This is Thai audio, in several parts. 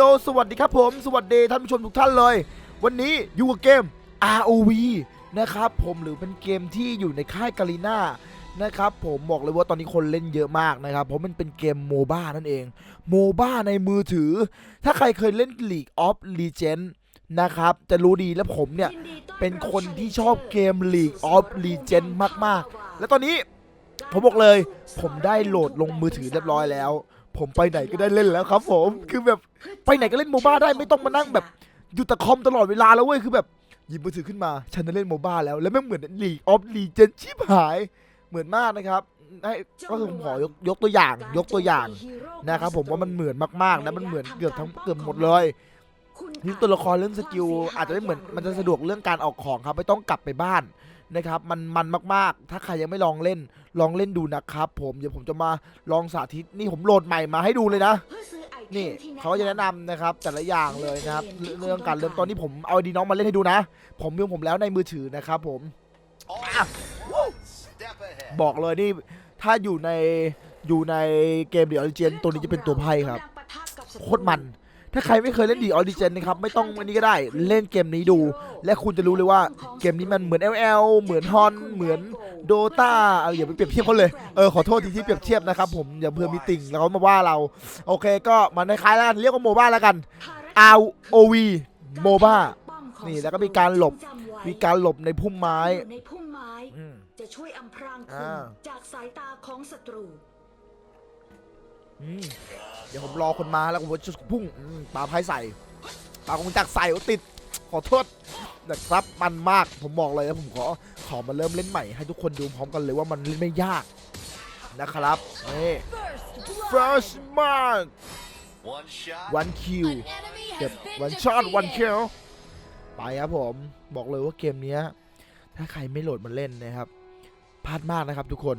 โย สวัสดีครับผม สวัสดีท่านผู้ชมทุกท่านเลย วันนี้อยู่กับเกม ROV นะครับผมหรือเป็นเกมที่อยู่ในค่ายกาลีน่านะครับผมบอกเลยว่าตอนนี้คนเล่นเยอะมากนะครับ เพราะมันเป็นเกมโมบ้านั่นเองโมบ้าในมือถือ ถ้าใครเคยเล่น League of Legends นะครับ จะรู้ดีและผมเนี่ย เป็นคนที่ชอบเกม League of Legends มาก ๆ และตอนนี้ผมบอกเลย ผมได้โหลดลงมือถือเรียบร้อยแล้ว ผมไปไหนก็ได้เล่นแล้วครับผม คือแบบ ไปไหนก็เล่นโมบ้าได้ไม่ต้องมานั่งแบบ อยู่แต่คอมตลอดเวลาแล้วเว้ยคือแบบหยิบมือถือขึ้นมา ฉันจะเล่นโมบ้าแล้ว แล้วแม่งเหมือน League of Legends ชิบหาย เหมือนมากนะครับให้ก็คือผมขอยกยกตัวอย่าง ยกตัวอย่างนะครับผมว่ามันเหมือนมากๆนะมันเหมือนเกือบทั้งเกือบหมดเลยนี่ตัวละครเรื่องสกิลอาจจะไม่เหมือนมันจะสะดวกเรื่องการออกของครับ ไม่ต้องกลับไปบ้านนะครับ มันมันมากๆ ถ้าใครยังไม่ลองเล่นลองเล่นดูนะครับ ผมเดี๋ยวผมจะมาลองสาธิตนี่ผมโหลดใหม่มาให้ดูเลยนะ นี่เขาก็จะแนะนำนะครับ แต่ละอย่างเลยนะครับเรื่องเรื่องการเริ่มต้นนี่ผมเอาดีน้องมาเล่นให้ดูนะ ผมมีของผมแล้วในมือถือนะครับผม บอกเลยนี่ถ้าอยู่ในอยู่ในเกมเดียวออริเจนตัวนี้จะเป็นตัวไพ่ครับโคตรมัน ถ้าใครไม่เคยเล่นดีออริเจนนะครับไม่ต้องอันนี้ก็ได้เล่นเกมนี้ดู และคุณจะรู้เลยว่าเกมนี้มันเหมือน LL เหมือนฮอนเหมือน โดตาเอาอย่าไปเปรียบเทียบเขาเลย เออขอโทษทีที่เปรียบเทียบนะครับผมอย่าเพื่อมีติ่งแล้วเขามาว่าเรา โอเคก็มันคล้ายๆแล้วกันเรียกว่าโมบ้าแล้วกัน ROV โมบ้านี่แล้วก็มีการหลบมีการหลบในพุ่มไม้ในพุ่มไม้อืมจะช่วยอำพรางคุอ่าณจากสายตาของศัตรูอืมเดี๋ยวผมรอคนมาแล้วผมจะพุ่งอืมปาไพ่ใส่ปาคงจักใส่โอ้ติด ขอโทษนะครับมันมากผมบอกเลยนะผมขอขอมาเริ่มเล่นใหม่ให้ทุกคนดูพร้อมกันเลยว่ามันเล่นไม่ยากนะครับนี่ first mark One shot. one kill เก็บ one shot one kill ไปครับผมบอกเลยว่าเกมนี้ถ้าใครไม่โหลดมาเล่นนะครับพลาดมากนะครับทุกคน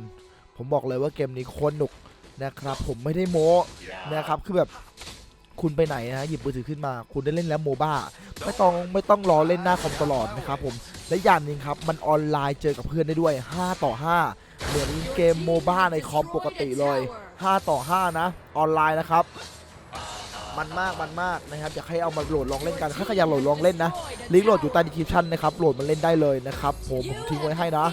ผมบอกเลยว่าเกมนี้โคตรหนุกนะครับ ผมไม่ได้โม้นะครับคือแบบ คุณไปไหนนะหยิบมือถือขึ้นมา คุณได้เล่นแล้วโมบ้าไม่ต้องไม่ต้องรอเล่นหน้าคอมตลอดนะครับผมและอย่างหนึ่งครับมันออนไลน์เจอกับเพื่อนได้ด้วย 5 ต่อ 5 เหมือนเกมโมบ้าในคอมปกติเลย 5 ต่อ 5 นะ ออนไลน์นะครับ มันมากมันมากนะครับอยากให้เอามาโหลดลองเล่นกันถ้าใครอยากโหลดลองเล่นนะลิงก์โหลดอยู่ใต้ดีคริปชั่นนะครับโหลดมาเล่นได้เลยนะครับผมผมทิ้งไว้ให้นะ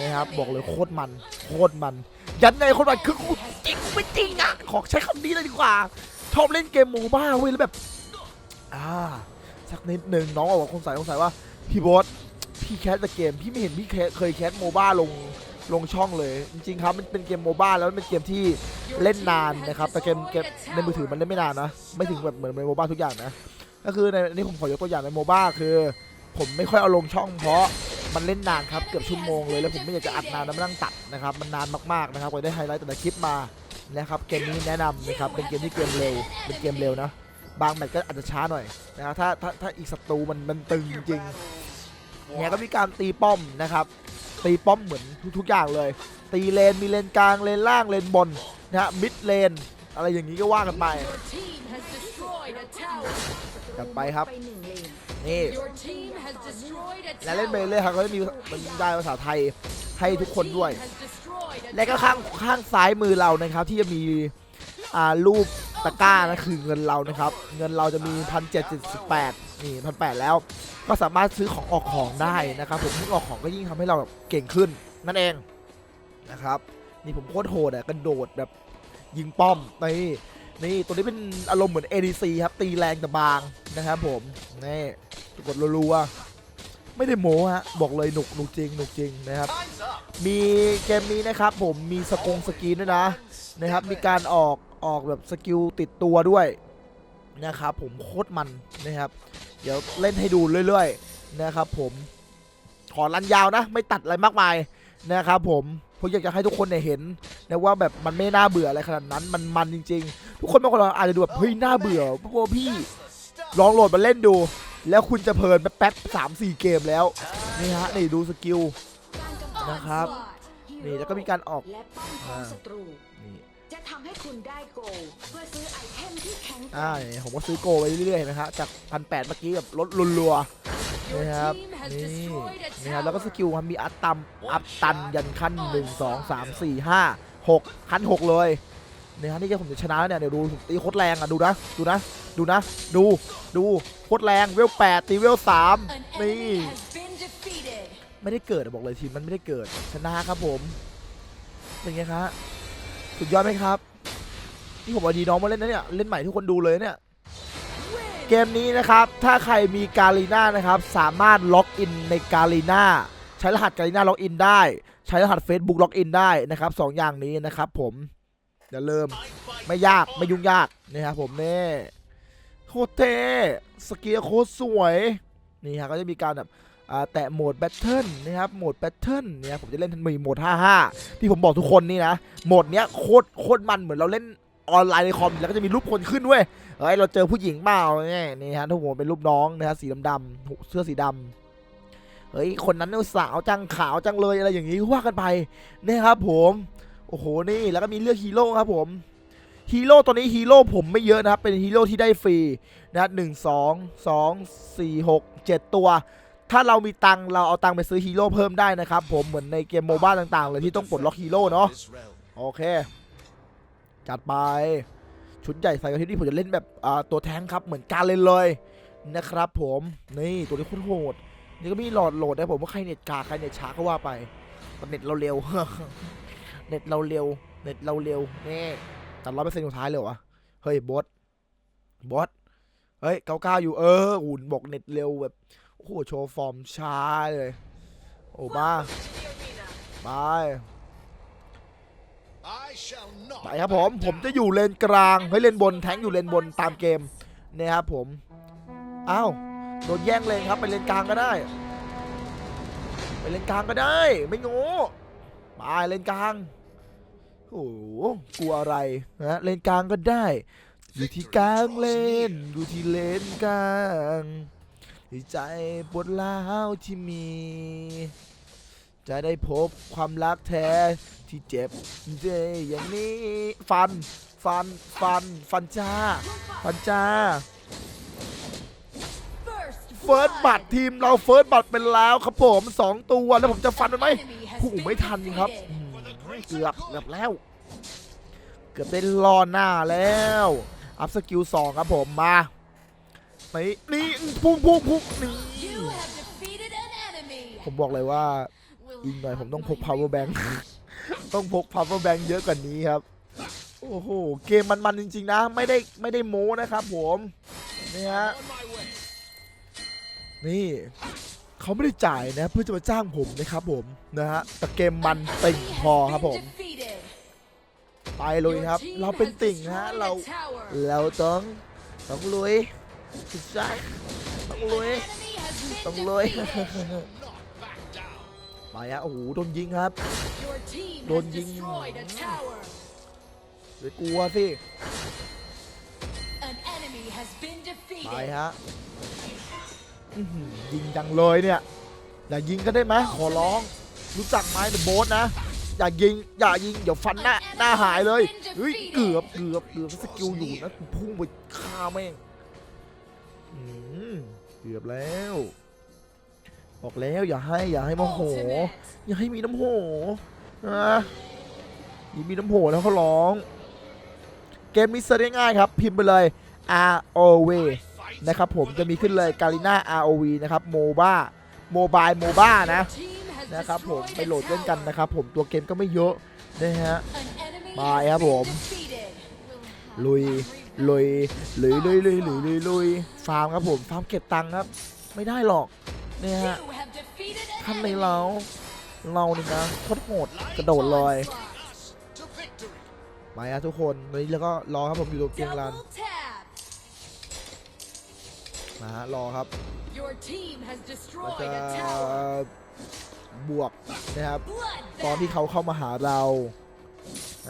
นะครับบอกเลยโคตรมันโคตรมันยันในโคตรมันคือกูจริงไม่จริงอะขอใช้คำนี้เลยดีกว่า ชอบเล่นเกมโมบ้าเว้ยแล้วแบบอ่าสักนิดหนึ่งน้องบอกว่าคงใส่คงใส่ว่าพี่บอสพี่แคสแต่เกมพี่ไม่เห็นพี่เคยแคสโมบ้าลงลงช่องเลย จริงๆครับมันเป็นเกมโมบ้าแล้วมันเป็นเกมที่เล่นนานนะครับแต่เกมเกมในมือถือมันเล่นไม่นานนะไม่ถึงแบบเหมือนในโมบ้าทุกอย่างนะก็คือในนี้ผมขอยกตัวอย่างในโมบ้าคือ ผมไม่ค่อยเอาลงช่องเพราะมันเล่นนานครับเกือบชั่วโมงเลยแล้วผมไม่อยากจะอัดนานแล้วมานั่งตัดนะครับมันนานมากๆนะครับกว่าจะได้ไฮไลท์แต่ละคลิปมา นะครับเกมนี้แนะนำนะครับเป็นเกมที่เกมเร็วเป็นเกมเร็วนะบางแมตช์ก็อาจจะช้าหน่อยนะครับถ้าถ้าถ้าอีกศัตรูมันมันตึงจริงเนี่ยก็มีการตีป้อมนะครับ ตีป้อมเหมือนทุกๆอย่างเลย ตีเลนมีเลนกลางเลนล่างเลนบนนะฮะมิดเลนอะไรอย่างนี้ก็ว่ากันไป Your team has destroyed a tower. กันไปครับนี่และเล่นไปเรื่อยครับก็จะมีได้ภาษาไทยให้ทุกคนด้วย และก็ข้างข้างซ้ายมือเรานะครับ ที่จะมีอ่ารูปตะกร้านะคือเงินเรานะครับ เงินเราจะมีพันเจ็ดสิบแปดนี่พันแปดแล้ว ก็สามารถซื้อของออกของได้นะครับ ผมยิ่งออกของก็ยิ่งทำให้เราแบบเก่งขึ้นนั่นเองนะครับ นี่ผมโคตรโหดอะกระโดดแบบยิงป้อมนี่นี่ตัวนี้เป็นอารมณ์เหมือน ADC ครับ ตีแรงแต่บางนะครับผมนี่กดรัวๆ ไม่ได้โม้ฮะบอกเลยหนุกหนุกจริงหนุกจริงนะครับ มีเกมนี้นะครับผมมีสกงสกีนด้วยนะนะครับ มีการออกออกแบบสกิลติดตัวด้วยนะครับผมโคตรมันนะครับ เดี๋ยวเล่นให้ดูเรื่อยๆนะครับผมขอรันยาวนะ ไม่ตัดอะไรมากมายนะครับผมผมอยากจะให้ทุกคนเนี่ยเห็นนะว่าแบบมันไม่น่าเบื่ออะไรขนาดนั้นมันมันจริง ๆ ทุกคนบางคนอาจจะดูแบบเฮ้ยน่าเบื่อพวกพี่ลองโหลดมาเล่นดู แล้วคุณจะเพลินแป๊บๆสามสี่เกมแล้วนี่ฮะนี่ดูสกิลการกำจัดนะครับนี่แล้วก็มีการออกและป้อมของศัตรูนี่จะทำให้คุณได้โกลเพื่อซื้อไอเทมที่แข็งแกอ่าร่งเนี่ยผมก็ซื้อโกไว้เรื่อยๆนะฮะจากพันแปดเมื่อกี้แบบลดรัวๆนะครับนี่นี่ครับแล้วก็สกิลครับมีอัพตัมอัพตันยันขั้นหนึ่งสองสามสี่ห้าหกขั้นหกเลยเนี่ยฮะนี่แกผมจะชนะแล้วเนี่ยเดี๋ยวดูผมตีโคตรแรงอะดูนะดูนะ ดูนะ ดูดูโคตรแรงเวลแปดตีเวลสาม An นี่ enemy has been defeated. ไม่ได้เกิดอะบอกเลยทีมมันไม่ได้เกิดชนะครับผมเป็นไงครับสุดยอดไหมครับนี่ผมเอาดีน้องมาเล่นนะเนี่ยเล่นใหม่ทุกคนดูเลยเนี่ย Win. เกมนี้นะครับถ้าใครมีกาลีน่านะครับสามารถล็อกอินในกาลีน่าใช้รหัสกาลีน่าล็อกอินได้ ใช้รหัส Facebook ล็อกอินได้นะครับสองอย่างนี้นะครับผมอย่าลืมไม่ยากไม่ยุ่งยากนะครับผมเน่ โคตรเท่สเกียโคตรสวยนี่ฮะก็จะมีการแบบแตะโหมดแบทเทิลนะครับโหมดแบทเทิลเนี่ยผมจะเล่นทันมีโหมด 55 ที่ผมบอกทุกคนนี่นะโหมดเนี้ยโคตรโคตรมันเหมือนเราเล่นออนไลน์ในคอมแล้วก็จะมีรูปคนขึ้นเว้ยเฮ้ยเราเจอผู้หญิงเปล่าเนี่ยนี่ฮะทุกคนเป็นรูปน้องนะฮะสีดำๆเสื้อสีดำเฮ้ย คนนั้นเนี่ยสาวจังขาวจังเลยอะไรอย่างงี้ว่ากันไปนี่ครับผม โอ้โห นี่แล้วก็มีเลือกฮีโร่ครับผม ฮีโร่ตัวนี้ฮีโร่ผมไม่เยอะนะครับ เป็นฮีโร่ที่ได้ฟรีนะหนึ่งสองสองสี่หกเจ็ดตัว ถ้าเรามีตังเราเอาตังไปซื้อฮีโร่เพิ่มได้นะครับผมเหมือนในเกมโมบ้าต่าง ๆ เลยที่ต้องปลดล็อกฮีโร่เนาะโอเค จัดไป ชุดใหญ่ใส่กระทิบนี่ผมจะเล่นแบบตัวแท้งครับเหมือนการเล่นเลยนะครับผมนี่ตัวนี้โคตรโหดนี่ก็มีหลอดโหลดนะผมว่าใครเน็ตกาใครเน็ตช้าก็ว่าไปเน็ตเราเร็ว เน็ตเราเร็ว เน็ตเราเร็วนี่ จัดร้อยเปอร์เซ็นต์สุดท้ายเลยวะเฮ้ยบอสบอสเฮ้ยเก้าเก้าอยู่เออหุ่นบอกเน็ตเร็วแบบโอ้โหโชว์ฟอร์มช้าเลย โอ้บ้าไปไปครับผมผมจะอยู่เลนกลางเฮ้ยเลนบนแทงอยู่เลนบนตามเกมเนี่ยครับผมอ้าวโดนแย่งเลนครับไปเลนกลางก็ได้ ไปเลนกลางก็ได้ ไม่ง่ไปเลนกลาง โอ้โหกลัวอะไรนะเลนกลางก็ได้อยู่ที่กลางเลนอยู่ที่เลนกลางดีใจปวดร้าวที่มี จะได้พบความรักแท้ที่เจ็บเจอย่างนี้ฟันฟันฟันฟันจ้าฟันจ้าเฟิร์สบัตรทีมเราเฟิร์สบัตรเป็นแล้วครับผมสองตัวแล้วผมจะฟันมันไหมผู้ไม่ทันครับ เกือบเกือบแล้ว เกือบได้รอหน้าแล้วอัพสกิลสองครับผมมานี่นี่พุ่งพุ่งพุ่งนี่ผมบอกเลยว่าอีกหน่อยผมต้องพก power bank ต้องพก power bank เยอะกว่านี้ครับ โอ้โห เกมมันๆจริง ๆ นะ ไม่ได้ไม่ได้โม้นะครับผม นี่ฮะ นี่ เขาไม่ได้จ่ายนะ เพื่อจะมาจ้างผมนะครับผมนะฮะแต่เกมมันติ่งพอครับผม defeated. ไปเลยครับ Your team เราเป็น has ติ่งนะฮะ destroyed เรา a tower. เราต้องต้องลุยใช่ต้องลุย An enemy has been ต้องลุย defeated. ไปฮะโอ้โหโดนยิงครับ Your team has Don't ยิง destroyed a tower. เลยกลัวสิ An enemy has been ไป defeated. ฮะ อื้อหือยิงจังเลยเนี่ย อย่ายิงก็ได้ไหมขอร้อง รู้จักไหมเดอะโบสนะ อย่ายิง อย่ายิง เดี๋ยวฟันหน้าหน้าหายเลย เฮ้ย เกือบเกือบเกือบสกิลอยู่นะกูพุ่งไปฆ่าแม่งอืมเกือบแล้ว บอกแล้วอย่าให้ อย่าให้โมโห อย่าให้มีน้ำโหนะอย่ามีน้ำโหแล้วเขาร้อง เกมนี้เซิร์ง่ายๆครับ พิมพ์ไปเลย R O V นะครับผมจะมีขึ้นเลยกาลิน่า R O V นะครับโมบ้าโมบายโมบ้านะนะครับผมไปโหลดเล่นกันนะครับผมตัวเกมก็ไม่เยอะนะฮะ An enemy บาครับผม ลุยลุยลุยลุยลุยลุยลุยลุยฟาร์มครับผมฟาร์มเก็บตังค์ครับ ไม่ได้หรอกเนี่ยฮะทำในเราเรานี่นะโคตรโหดกระโดดลอย Onslaught. มาอะทุกคนวันนี้แล้วก็รอครับผมอยู่ตัวเกมรัน Double tap. มาฮะรอครับ Your team has เรา destroyed จะ a tower. บวกนะครับ Bloodbath. ตอนที่เขาเข้ามาหาเรา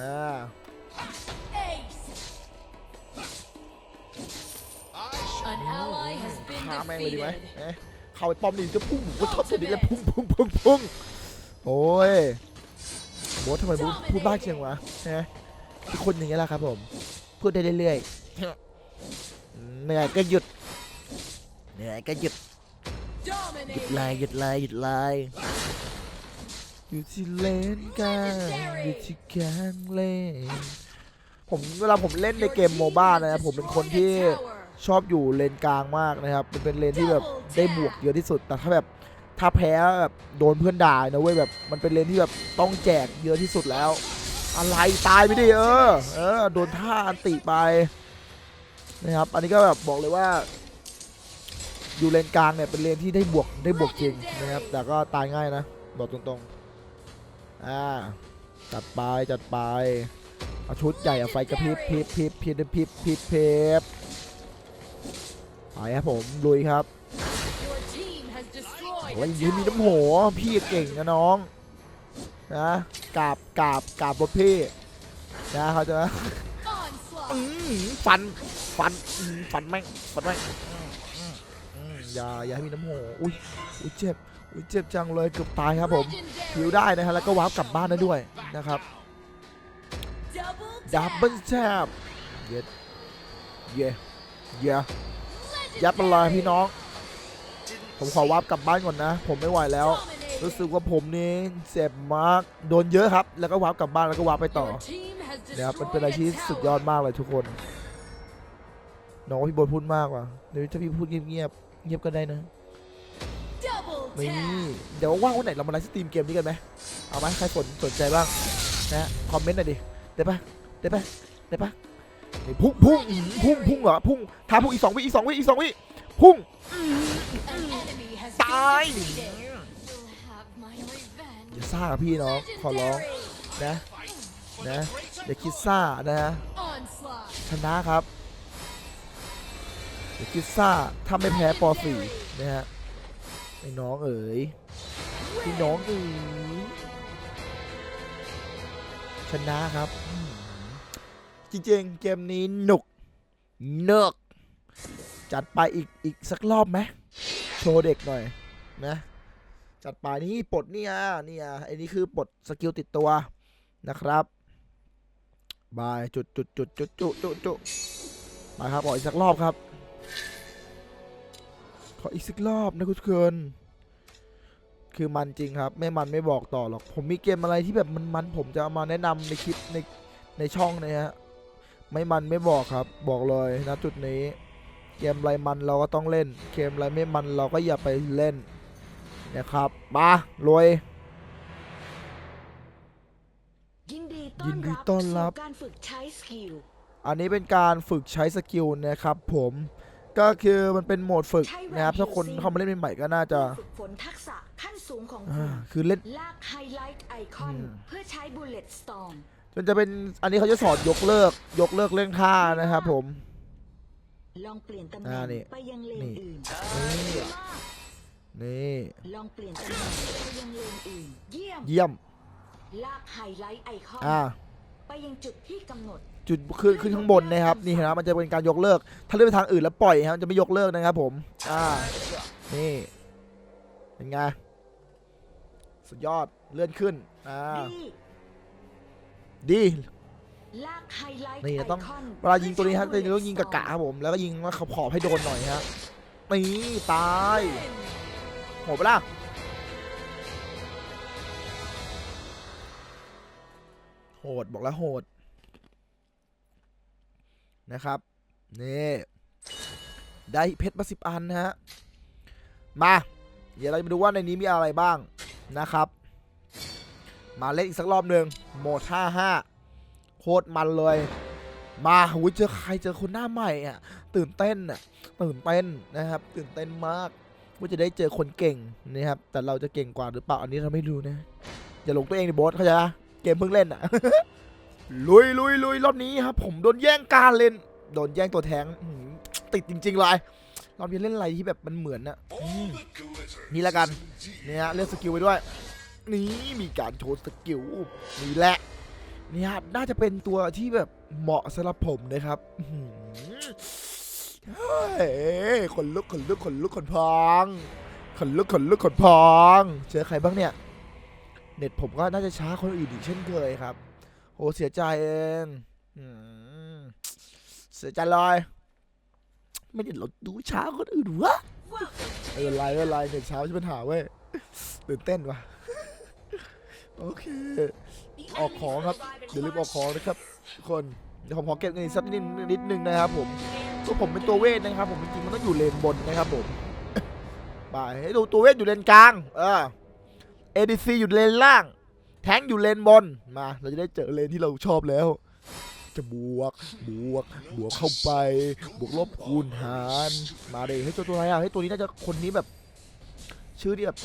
อ่า Ace. An ally has been ฆ่าแม่งเลยดีไหม defeated. เอ๊ะเข้าไปป้อมนี่จะพุ่งผมก็ชอบตัวนี้เลยพุ่งพุ่งพุ่งพุ่งโอ้ยโบททำไมพูดพูดบ้าเชียงวะนะที่คนอย่างเงี้ยแหละครับผม พูดได้เรื่อยๆเหนื่อยก็หยุด เหนื่อยก็หยุดหยุด Dominating. ลายหยุดลายหยุดลายอยู่ที่เลนกลางอยู่ที่กลางเลนผมเวลาผมเล่นในเกมโมบ้านะครับผมเป็นคนที่ชอบอยู่เลนกลางมากนะครับมันเป็นเลนที่แบบได้บวกเยอะที่สุด แต่ถ้าแบบถ้าแพ้แบบโดนเพื่อนด่านะเว้ยแบบมันเป็นเลนที่แบบต้องแจกเยอะที่สุดแล้ว อะไรตายไปดิเออเออโดนท่าอันติไปนะครับอันนี้ก็แบบบอกเลยว่า อยู่เลนกลางเนี่ยเป็นเลนที่ได้บวกได้บวกจริงนะครับแต่ก็ตายง่ายนะบอกตรงๆอ่าจัดไปจัดไปเอาชุดใหญ่เอะไฟกระพริบพริบพริบพริบพริบพริบพริบไปครับผมลุยครับโอ้ยยืนมีน้ำโหพี่เก่งนะน้องนะกราบกราบกราบรถพี่นะเขาจะอื้อฟันฟันฟันแม่งฟันแม่ง อย่าอย่าให้มีน้ำโหอุ้ยอุ้ยเจ็บอุ้ยเจ็บจังเลยเกือบตายครับผมผิวได้นะฮะแล้วก็วาร์ปกลับบ้านได้ด้วยนะครับดับเบิลแทบเย็ดเย่เย่ยับไปเลยพี่น้อง ผมขอวาร์ปกลับบ้านก่อนนะ ผมไม่ไหวแล้ว รู้สึกว่าผมนี่เจ็บมากโดนเยอะครับ แล้วก็วาร์ปกลับบ้านแล้วก็วาร์ปไปต่อนะครับมันเป็นอะไรที่สุดยอดมากเลยทุกคนน้องพี่บนพูดมากว่ะเดี๋ยวถ้าพี่พูดเงียบๆ เงียบก็ได้นะ Double นี่ tap. เดี๋ยวว่างวันไหนเรามาไลฟ์สตรีมเกมนี้กันไหมเอาไหมใครสนสนใจบ้างนะคอมเมนต์หน่อยดิได้ปะได้ปะได้ปะนี่พุ่งพุ่งอื้อพุ่งพุ่งเหรอพุ่งท้าพุ่งอีกสองวิอีกสองวิอีกสองวิพุ่ง An enemy has ตาย been defeated. You'll have my revenge. อย่าซ่ากับพี่น้องขอร้อง Legendary. นะนะอย่าคิดซ่านะฮะ Onslaught. ชนะครับ จิซ่าถ้าไม่แพ้ป .4 นะฮะไอ้น้องเอ๋ยพี่น้องเอ๋ยชนะครับ จริงๆ เกมนี้หนุกเนิกจัดไปอีกอีกสักรอบไหมโชว์เด็กหน่อยนะ จัดไปนี่ปลดนี่อะนี่อะไอ้นี่คือปลดสกิลติดตัวนะครับบายจุดจุดจุดจุดจุดจุดจุดมาครับขออีกสักรอบครับ ขออีกสักรอบนะคุณเคินคือมันจริงครับ ไม่มันไม่บอกต่อหรอก ผมมีเกมอะไรที่แบบมันมันๆผมจะเอามาแนะนำในคลิปในในช่องนะฮะไม่มันไม่บอกครับ บอกเลยนะจุดนี้ เกมอะไรมันเราก็ต้องเล่น เกมอะไรไม่มันเราก็อย่าไปเล่นนะครับมารวยยินดียินดีต้อนรับสู่การฝึกใช้สกิลอันนี้เป็นการฝึกใช้สกิลนะครับผม ก็คือมันเป็นโหมดฝึกนะครับถ้าคนเข้ามาเล่นใหม่ๆก็น่าจะฝึกฝนทักษะขั้นสูงของคุอ่าณคือเล่นลากไฮไลท์ไอคอนอืมเพื่อใช้บุลเลตสตอมจนจะเป็นอันนี้เขาจะสอนยกเลิกยกเลิกเรื่องท่านะครับผมลองเปลี่ยนตำแหอ่าน่งนี่ไปยังเลนนี่อื่นนี่นี่ลองเปลี่ยนตำแหน่งไปยังเลนอื่นเยี่ยมเยี่ยมลากไฮไลท์ไอคอนอ่าไปยังจุดที่กำหนด จุดขึ้นขึ้นข้างบนนะครับนี่เห็นไหมมันจะเป็นการยกเลิก ถ้าเลื่อนไปทางอื่นแล้วปล่อยครับมันจะไม่ยกเลิกนะครับผมอ่านี่เป็นไงสุดยอดเลื่อนขึ้นอ่าดีดีลากไฮไลท์นี่ไอต้องคอนเวลายิงตัวนี้ฮะจะต้องยิงกะกะครับผมแล้วก็ยิงแล้วขอบขอบให้โดนหน่อยฮะนี่ตายโหดปะล่ะโหดบอกแล้วโหด นะครับ นี่ ได้เพชรมาสิบอันนะฮะ มา เดี๋ยวเราจะมาดูว่าในนี้มีอะไรบ้างนะครับ มาเล่นอีกสักรอบหนึ่งโหมด 55 โคตรมันเลย มาหุยเจอใครเจอคนหน้าใหม่อะ ตื่นเต้นอะ ตื่นเต้นนะครับ ตื่นเต้นมากว่าจะได้เจอคนเก่งนะครับ แต่เราจะเก่งกว่าหรือเปล่า อันนี้เราไม่รู้นะ อย่าหลงตัวเองดิโบสเข้าใจปะเกมเพิ่งเล่นอะ ลุยลุยลุยรอบนี้ครับผมโดนแย่งการเล่น โดนแย่งตัวแทงติดจริงๆเลยรอบนี้เล่นอะไรที่แบบมันเหมือนน่ะนี่ละกันเนี่ยเลือกสกิลไปด้วย นี่มีการโชว์สกิลนี่แหละนี่ฮะน่าจะเป็นตัวที่แบบเหมาะสำหรับผมนะครับเฮ้ยขนลุกขนลุกขนลุกขนพองขนลุกขนลุกขนพอง เจอใครบ้างเนี่ย เน็ตผมก็น่าจะช้าคนอื่นอีกเช่นเคยครับ อ้เสียใจเองเสียใจเลยไม่ได้เราดูเช้าคนอื่นวะเออไลน์ก็ไลน์เน็ตเช้าใช่ปัญหาเว้ยตื่นเต้นว่ะโอเค ออกของครับอย่าลืมออกของนะครับทุกคนเดี๋ยวผมขอเก็บเงินสักนิดนิดนึงนะครับผมตัวผมเป็นตัวเวทนะครับ ผมจริงๆมันต้องอยู่เลนบนนะครับผมบายให้ดูตัวเวทอยู่เลนกลางเออ ADC อยู่เลนล่าง แทงอยู่เลนบนมา เราจะได้เจอเลนที่เราชอบแล้ว จะบวกบวกบวกเข้าไป บวกลบคูณหารมาเลยให้ตัวตัวอะไรอะให้ตัวนี้น่าจะคนนี้แบบ ชื่อที่แบบ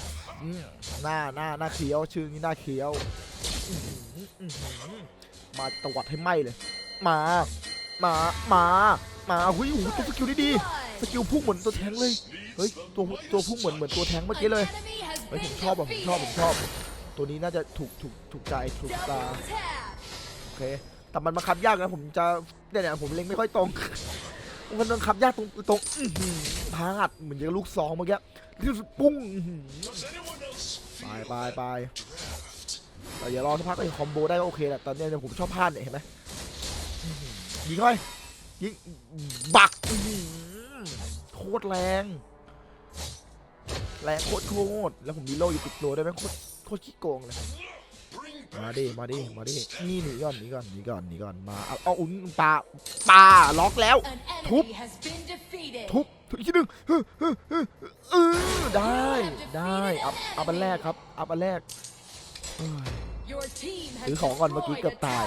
หน้าหน้าหน้าเคี้ยว ชื่อนี้หน้าเคี้ยวมาตวัดให้ไหมเลย มา มา มา มาหุ้ยโอ้โหตัวสกิลดีสกิลพุ่งเหมือนตัวแทงเลย เฮ้ย ตัวตัวพุ่งเหมือนเหมือนตัวแทงเมื่อกี้เลย เฮ้ยผมชอบอะผมชอบผมชอบ ตัวนี้น่าจะถูกถูกถูกใจถูกตา Double tap. โอเคแต่มันบังคับยากนะผมจะเนี่ยเนี่ยผมเล็งไม่ค่อยตรงมันบังคับยากตรงตรงอื้อหือพลาดเหมือนอย่างลูกซองเมื่อกี้ที่สุดปุ้งอื้อหือไปไปไปแต่อย่ารอสักพักไอ้คอมโบได้ก็โอเคแหละตอนเนี้ยเนี่ยผมชอบพลาดเนี่ยเห็นไหมอื้อหือยิงเข้าไปยิงบักอื้อหือโคตรแรง แรงโคตรโคตรแล้วผมมีโล่อยู่ติดตัวด้วยแม่งโคตร โคตรขี้โกงเลย มาดิ มาดิ มาดิ นี่หนีก่อนหนีก่อนหนีก่อนหนีก่อน มา เอาเอาอุ้นปลาปลาล็อกแล้ว ทุบ ทุบอีกทีหนึ่งเฮ้ยเออได้ ได้ อัพ อัพอันแรกครับ อัพอันแรกเอ้ย Your team has ซื้อของก่อนเมื่อกี้เกือบตาย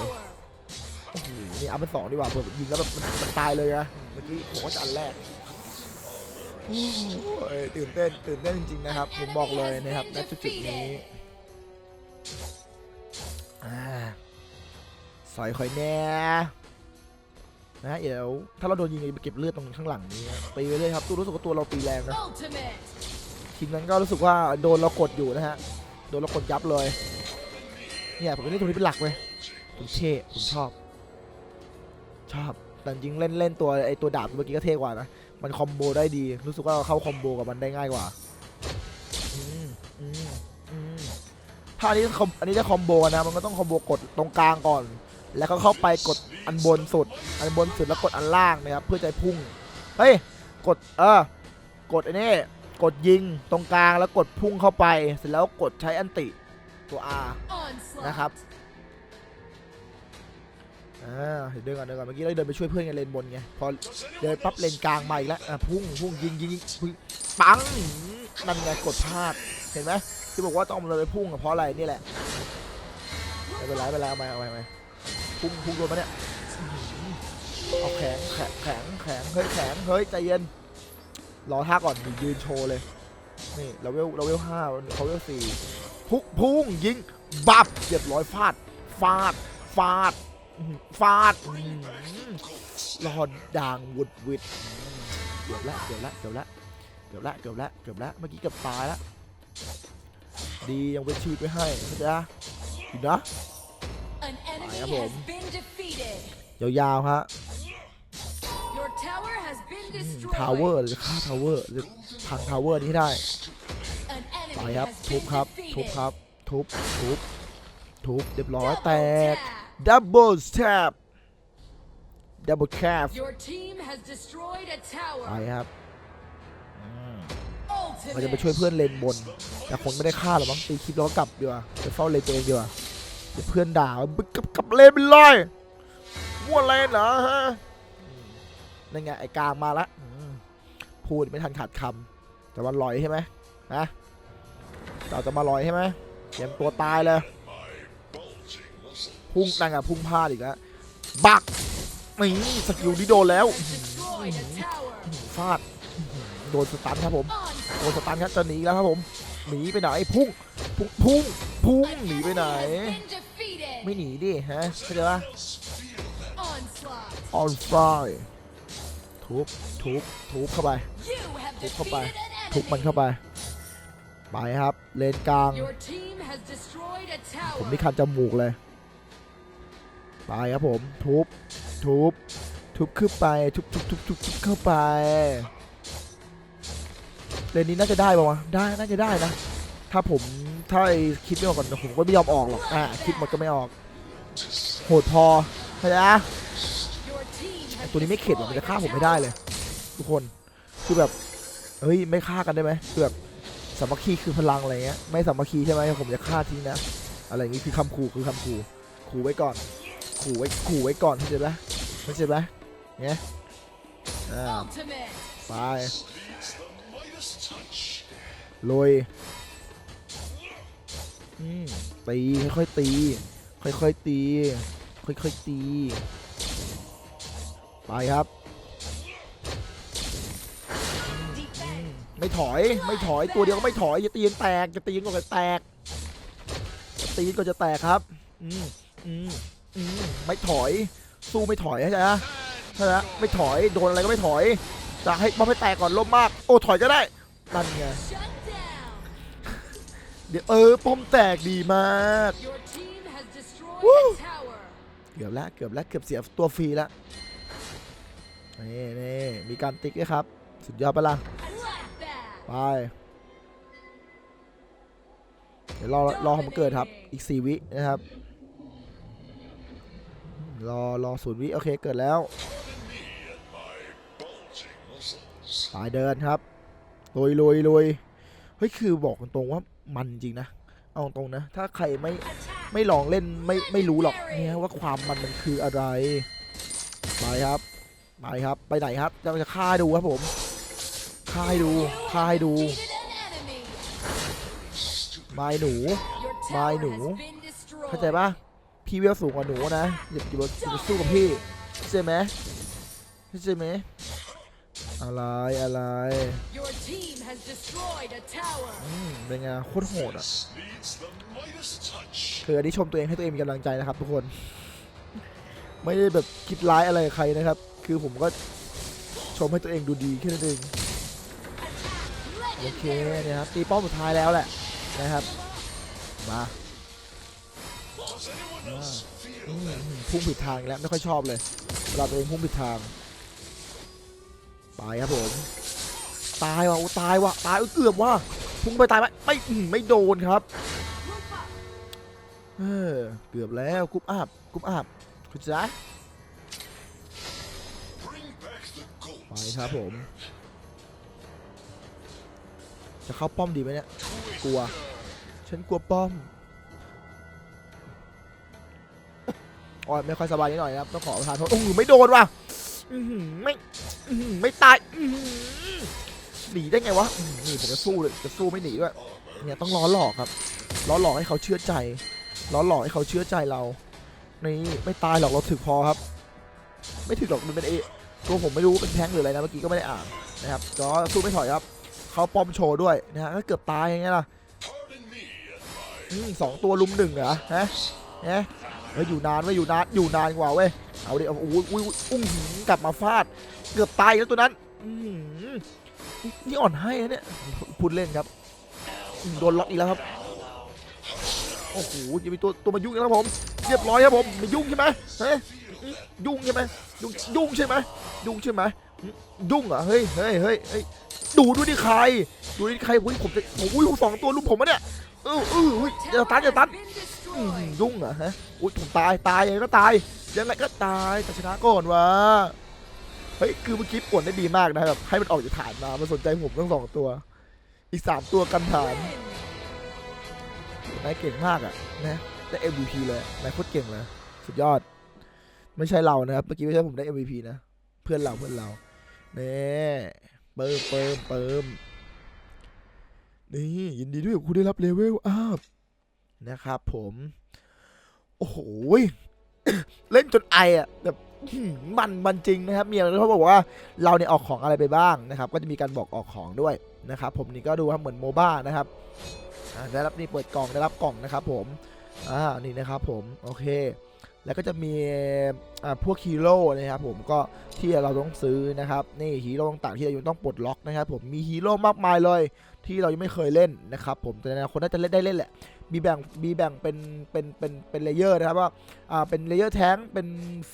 โอ้โหนี่อัพเป็นสองดีกว่าเผื่อยิงแล้วแบบมันตายเลยนะ เมื่อกี้ผมว่าจะอันแรกตื่นเต้นตื่นเต้นจริงๆนะครับ ผมบอกเลยนะครับณจุดๆนี้ สอยคอยแน่นะเดี๋ยวถ้าเราโดนยิงไปเก็บเลือดตรงข้างหลังนี้ตีไปเลยครับตู้รู้สึกว่าตัวเราตีแรงนะทีมนั้นก็รู้สึกว่าโดนเรากดอยู่นะฮะโดนเรากดยับเลยเนี่ยผมเล่นตัวนี้เป็นหลักเลยผมเท่ผมชอบ ชอบแต่จริงเล่นเล่นตัวไอตัวดาบเมื่อกี้ก็เท่กว่านะมันคอมโบได้ดีรู้สึกว่าเราเข้าคอมโบกับมันได้ง่ายกว่า ถ้าอันนี้คอมอันนี้จะคอมโบนะ มันก็ต้องคอมโบกดตรงกลางก่อน แล้วก็เข้าไปกดอันบนสุด อันบนสุดแล้วกดอันล่างนะครับ เพื่อจะพุ่ง เฮ้ย กด เออ กดอันนี้กดยิงตรงกลางแล้วกดพุ่งเข้าไป เสร็จแล้วกดใช้อันติตัว R นะครับอ่าเดี๋ยวเดินก่อนเดินก่อนเมื่อกี้เราเดินไปช่วยเพื่อนกันเลนบนไง พอเดินปั๊บเลนกลางมาอีกแล้วอะพุ่งพุ่งยิงยิงยิงปังนั่นไงกดพลาด เห็นไหม ที่บอกว่าต้องเอามันไปพุ่งเพราะอะไรนี่แหละไม่เป็นไรไม่เป็นไรเอาไปเอาไปเอาไปพุ่งพุ่งโดนมาเนี่ยเอาแข็งแข็งแข็งแข็งเฮ้ยแข็งเฮ้ยใจเย็นรอท่าก่อนยืนโชว์เลยนี่เราเวลเราเวลห้าเขาเวลสี่พุ่งพุ่งยิงบับเรียบร้อยฟาดฟาดฟาดฟาดอื้อหือรอด่างวุดวิดเกือบละเกือบละเกือบละเกือบละเกือบละเกือบละเมื่อกี้เกือบตายละ ดียังเป็นชีวิตไว้ให้นะจ๊ะอยู่นะ An enemy Phải, has bổn. been defeated. ยาวๆฮะ Your tower has been ทาวเวอ destroyed. ร์เลยฆ่าทาวเวอร์จะพังทาวเวอร์นี้ให้ได้ An ไป enemy ครับ has ทุบ been ครับทุบ defeated. ครับทุบทุบทุบเรียบร้อย Double แตก tap. ดับเบิลสแตปดับเบิลแคฟ Your team has destroyed a ไป tower. ครับอืม เราจะไปช่วยเพื่อนเลนบน แต่คงไม่ได้ฆ่าหรอกมั้งตีคลิปแล้วก็กลับดีกว่าไปเฝ้าเลนตัวเองดีกว่าเดี๋ยวเพื่อนด่าว่าบึกกับกับเลนไปเลยมั่วเลนเหรอฮะนั่นไงไอ้กลางมาละพูดไม่ทันขาดคำแต่วันลอยใช่ไหมนะเราจะมาลอยใช่ไหมเตรียมตัวตายเลยพุ่งนั่งอะพุ่งพลาดอีกแล้วบักนี่สกิลนี้โดนแล้วฟาดโดนสตันครับผม โดนสตันครับจะหนีแล้วครับผมหนีไปไหนพุ่งพุ่งพุ่งพุ่ง An หนีไปไหน enemy has been defeated. ไม่หนีดิฮะเข้าใจปะ Onslaught. on f i ทุบทุบทุบเข้าไป You have Tup เข้าไป defeated an ทุบมัน enemy. เข้าไปไปครับเลนกลาง Your team has destroyed a ผม tower. นี่คันจมูกเลยไปครับผมทุบทุบทุบขึ้นไปทุบทุบทุบทุบทุบเข้าไป เลนนี้น่าจะได้ป่าวะได้น่าจะได้นะ ถ้าผมถ้าไอคิดไม่ออกก่อนผมก็ไม่ยอมออกหรอกอ่าคิดหมดก็ไม่ออก โหดพอเข้าใจปะ Your team ไอ้ has ตัวนี้ไม่เข็ดหรอกมันจะฆ่าผมไม่ได้เลย ทุกคนคือแบบเฮ้ยไม่ฆ่ากันได้ไหมคือแบบสามัคคีคือพลังอะไรเงี้ยไม่สามัคคีใช่ไหมผมจะฆ่าทิ้งนะอะไรอย่างงี้คือคำขู่คือคำขู่ขู่ไว้ก่อนขู่ไว้ขู่ไว้ก่อนเข้าใจปะไม่ใช่ไหมเนี่ยอ่าไป ลุยอืมตีค่อยๆตี ค่อยๆตี ค่อยๆตี ไปครับ ไม่ถอยไม่ถอยตัวเดียวก็ไม่ถอยอย่าตีนแตกอย่าตีนก็จะแตกอย่าตีนก็จะแตกครับอืมอืมอืมไม่ถอย สู้ไม่ถอยเข้าใจไหมใช่ไหมไม่ถอยโดนอะไรก็ไม่ถอยจะให้บอลให้แตกก่อนล้มมาก โอ้ถอยก็ได้นั่นไง Shut down. เดี๋ยวเออป้อมแตกดีมาก Your team has destroyed Woo. a tower. เกือบแล้วเกือบแล้วเกือบเสียตัวฟรีแล้วนี่นี่มีการติ๊กด้วยครับ สุดยอดปะล่ะ Bloodbath. ไปเดี๋ยวรอรอผมเกิดครับอีก 4 วินะครับ รอรอศูนย์วิโอเคเกิดแล้วสายเดินครับลุยลุยลุยเฮ้ยคือบอกตรงๆว่า มันจริงนะ เอาตรงนะ ถ้าใครไม่ไม่ลองเล่นไม่ไม่รู้หรอกเนี่ยว่าความมันมันคืออะไรไปครับไปครับ ไปไหนครับจะจะฆ่าดูครับผมฆ่าให้ดูฆ่าให้ดู Defeated an enemy. ไม้หนูเข้าใจปะพี่เวลสูงกว่าหนูนะอย่าอย่าอย่าไปสู้กับพี่ใช่ไหมใช่ไหมอะไรอะไร Your team has destroyed a tower. อืมเป็นไงโคตรโหดอะคืออันนี้ชมตัวเองให้ตัวเองมีกำลังใจนะครับทุกคน ไม่ได้แบบคิดร้ายอะไรกับใครนะครับ คือผมก็ชมให้ตัวเองดูดีแค่นั้นเองโอเค Legendary. เนี่ยครับตีป้อมสุดท้ายแล้วแหละนะครับมามาอืมอืมพุ่งผิดทางอีกแล้วไม่ค่อยชอบเลยเวลาตัวเองพุ่งผิดทางไปครับผม ตายว่ะโอ้ตายว่ะตายเอ้เกือบว่ะพุ่งไปตายไหมไม่ไม่โดนครับเออเกือบแล้วกรุ๊ปอัพกรุ๊ปอัพคุณจ๊ะไปครับผม จะเข้าป้อมดีไหมเนี่ยกลัว ฉันกลัวป้อมอ๋อไม่ค่อยสบายนิดหน่อยครับต้องขอประทานโทษโอ้โหไม่โดนว่ะไม่ไม่ตาย หนีได้ไงวะอื้อหือนี่ผมจะสู้เลยจะสู้ไม่หนีด้วยเนี่ยต้องล้อหลอกครับล้อหลอกให้เขาเชื่อใจล้อหลอกให้เขาเชื่อใจเรานี่ไม่ตายหรอกเราถึกพอครับ ไม่ถึกหรอกมันเป็นเอตัวผมไม่รู้เป็นแท้งหรืออะไรนะเมื่อกี้ก็ไม่ได้อ่านนะครับก็สู้ไม่ถอยครับเขาปอมโชว์ด้วยนะฮะก็เกือบตายอย่างเงี้ยล่ะอืมสองตัวลุมหนึ่งเหรอฮะฮะเฮ้ยอยู่นานเว้อยู่นานอยู่นานกว่าเว้ยเอาดิเอาอุ้ยอุ้ยอุ้ยอุ้งหิงกลับมาฟาด เกือบตายแล้วตัวนั้นอืม นี่อ่อนให้นะเนี่ยพูดเล่นครับโดนล็อกอีกแล้วครับโอ้โหยังมีตัวตัวมายุ่งอีกแล้วผมเรียบร้อยครับผมม่ยุ่งใช่ไหมเฮ้ยยุ่งใช่ไหมยุ่งยุ่งใช่ไหมยุ่งใช่ไหมยุ่งเหรอเฮ้ยเฮ้ยเฮ้ยเฮ้ยดูดูดิใคร ดูดิใครอุ้ยผมจะโอ้ยสองตัวลุมผมอะเนี่ยเออเอออุ้ยอย่าตันอย่าตันยุ่งเหรอฮะอุ้ยผมตายตายยังไงก็ตายยังไงก็ตายแต่ชนะก่อนวะ เฮ้ยคือเมื่อกี้ปวนได้ดีมากนะแบบให้มันออกจากฐานมามันสนใจผมทั้งสองตัว อีกสามตัวกันฐานนายเก่งมากอะนะได้ MVP เลยนายโคตรเก่งเลยสุดยอด ไม่ใช่เรานะครับเมื่อกี้ไม่ใช่ผมได้ MVP นะ เพื่อนเราเพื่อนเราเน่เปิมเปิมเปิมนี่ยินดีด้วยกับคุณได้รับเลเวลอัพนะครับผม โอ้โหเล่นจนไออะแบบ มันมันจริงนะครับเมียเขาบอกว่าเราเนี่ยออกของอะไรไปบ้างนะครับ ก็จะมีการบอกออกของด้วยนะครับ ผมนี่ก็ดูว่าเหมือนโมบ้านะครับได้รับนี่เปิดกล่องได้รับกล่องนะครับ ผมอ่านี่นะครับ ผมโอเค แล้วก็จะมีพวกฮีโร่นะครับผมก็ที่เราต้องซื้อนะครับนี่ฮีโร่ต่างๆที่เรายังต้องปลดล็อกนะครับผมมีฮีโร่มากมายเลย ที่เรายังไม่เคยเล่นนะครับผมแต่ในอนาคตน่าจะเล่นได้เล่นแหละมีแบ่งมีแบ่งเป็นเป็นเป็นเป็นเลเยอร์นะครับว่าอ่าเป็นเลเยอร์แท้งเป็น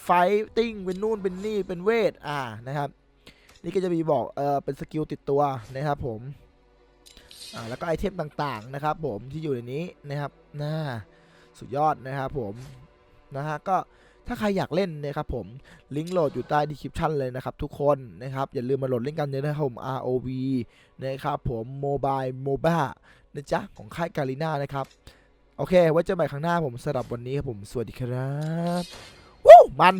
ไฟติ้งเป็นนู่นเป็นนี่เป็นเวทอ่านะครับนี่ก็จะมีบอกเออเป็นสกิลติดตัวนะครับผมอ่าแล้วก็ไอเทมต่างๆนะครับผมที่อยู่ในนี้นะครับน่าสุดยอดนะครับผม นะฮะก็ถ้าใครอยากเล่นนะครับผมลิงก์โหลดอยู่ใต้ดีคริปชั่นเลยนะครับทุกคนนะครับอย่าลืมมาโหลดเล่นกันเยอะนะครับผม ROV นะครับผมโมบายโมบ้านะจ๊ะของค่ายกาลิน่านะครับโอเคไว้เจอกันใหม่ครั้งหน้าผมสำหรับวันนี้ครับผมสวัสดีครับวู้มัน